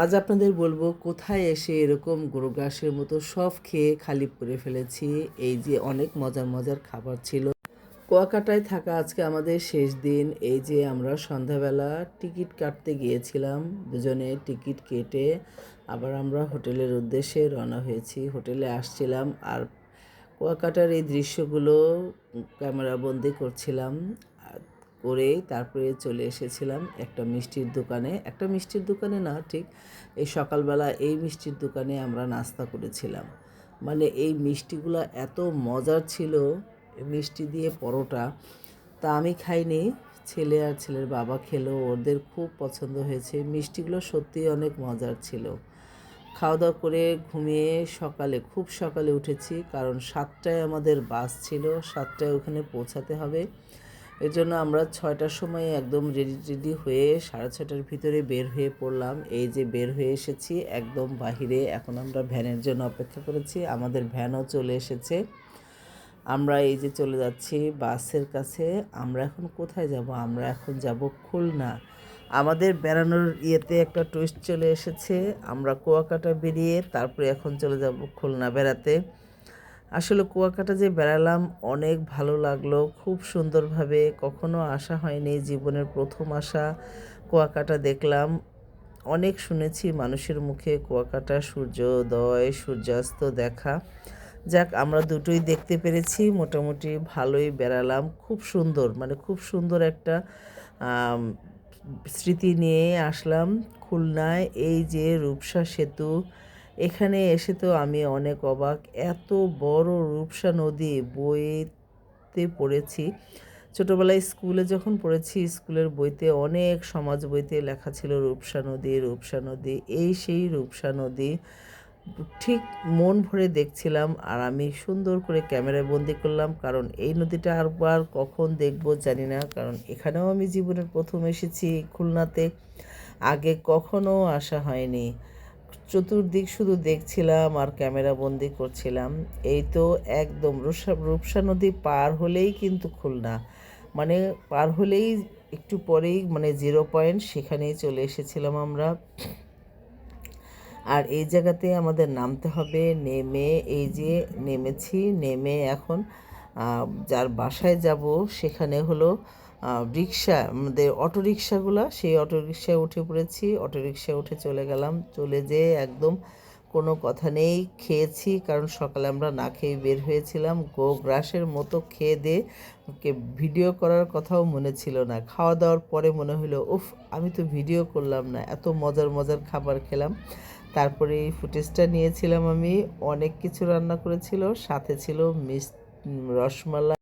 আজ আপনাদের বলব, কোথায় এসে এরকম গরু ঘাসের মতো সব খেয়ে খালি করে ফেলেছি? এই যে অনেক মজার মজার খাবার ছিল। কুয়াকাটায় থাকা আজকে আমাদের শেষ দিন। এই যে আমরা সন্ধ্যাবেলা টিকিট কাটতে গিয়েছিলাম, দুজনে টিকিট কেটে আবার আমরা হোটেলের উদ্দেশ্যে রওনা হয়েছি। হোটেলে আসছিলাম আর কুয়াকাটার এই দৃশ্যগুলো ক্যামেরাবন্দি করছিলাম। করে তারপরে চলে এসেছিলাম একটা মিষ্টির দোকানে। একটা মিষ্টির দোকানে না, ঠিক এই সকালবেলা এই মিষ্টির দোকানে আমরা নাস্তা করেছিলাম। মানে এই মিষ্টিগুলো এত মজার ছিল মিষ্টি দিয়ে পরোটা। তা আমি খাইনি, ছেলে আর ছেলের বাবা খেলো, ওদের খুব পছন্দ হয়েছে। মিষ্টিগুলো সত্যিই অনেক মজার ছিল। খাওয়া দাওয়া করে ঘুমিয়ে সকালে, খুব সকালে উঠেছি, কারণ সাতটায় আমাদের বাস ছিল, সাতটায় ওখানে পৌঁছাতে হবে। এর জন্য আমরা ছয়টার সময় একদম রেডি রেডি হয়ে সাড়ে ছটার ভিতরে বের হয়ে পড়লাম। এই যে বের হয়ে এসেছি, একদম বাহিরে। এখন আমরা ভ্যানের জন্য অপেক্ষা করেছি। আমাদের ভ্যানও চলে এসেছে। আমরা এই যে চলে যাচ্ছি বাসের কাছে। আমরা এখন কোথায় যাব? আমরা এখন যাব খুলনা। আমাদের বেড়ানোর ইয়েতে একটা টুইস্ট চলে এসেছে। আমরা কুয়াকাটা বেরিয়ে তারপরে এখন চলে যাব খুলনা বেড়াতে। আসলে কুয়াকাটা যে বেড়ালাম অনেক ভালো লাগল, খুব সুন্দরভাবে। কখনো আসা হয়নি, জীবনের প্রথম আসা কুয়াকাটা দেখলাম। অনেক শুনেছি মানুষের মুখে কুয়াকাটা সূর্যোদয়, সূর্যাস্ত দেখা। যাক, আমরা দুটোই দেখতে পেরেছি, মোটামুটি ভালোই বেড়ালাম। খুব সুন্দর মানে খুব সুন্দর একটা স্মৃতি নিয়ে আসলাম খুলনায়। এই যে রূপসা সেতু এখানে এসে তো আমি অনেক অবাক। এত বড় রূপসা নদী বইতে পড়েছি। ছোটোবেলায় স্কুলে যখন পড়েছি, স্কুলের বইতে অনেক সমাজ বইতে লেখা ছিল, রূপসা নদী রূপসা নদী। এই সেই রূপসা নদী ঠিক মন ভরে দেখছিলাম আর আমি সুন্দর করে ক্যামেরায় বন্দি করলাম কারণ এই নদীটা আরবার কখন দেখব জানি না। কারণ এখানেও আমি জীবনের প্রথম এসেছি খুলনাতে। আগে কখনো আসা হয়নি। চতুর্দিক শুধু দেখছিলাম আর ক্যামেরা বন্দি করছিলাম। এই তো একদম রূপসা রূপসা নদী পার হলেই কিন্তু খুলনা। মানে পার হলেই একটু পরেই মানে জিরো পয়েন্ট সেখানেই চলে এসেছিলাম আমরা। আর এই জায়গাতে আমাদের নামতে হবে, নেমে, এই যে নেমেছি, নেমে এখন যার বাসায় যাব সেখানে হলো রিক্সা, আমাদের অটো রিক্সাগুলো সেই অটো রিক্সায় উঠে পড়েছি অটো রিক্সায় উঠে চলে গেলাম। চলে যেয়ে একদম কোনো কথা নেই, খেয়েছি, কারণ সকালে আমরা না খেয়ে বের হয়েছিলাম। গো গ্রাসের মতো খেয়ে দিয়ে ভিডিও করার কথাও মনে ছিল না। খাওয়া দাওয়ার পরে মনে হলো উফ, আমি তো ভিডিও করলাম না, এত মজার মজার খাবার খেলাম। তারপরে এই ফুটেজটা নিয়েছিলাম আমি, অনেক কিছু রান্না করেছিল, সাথে ছিল মিস রসমালাই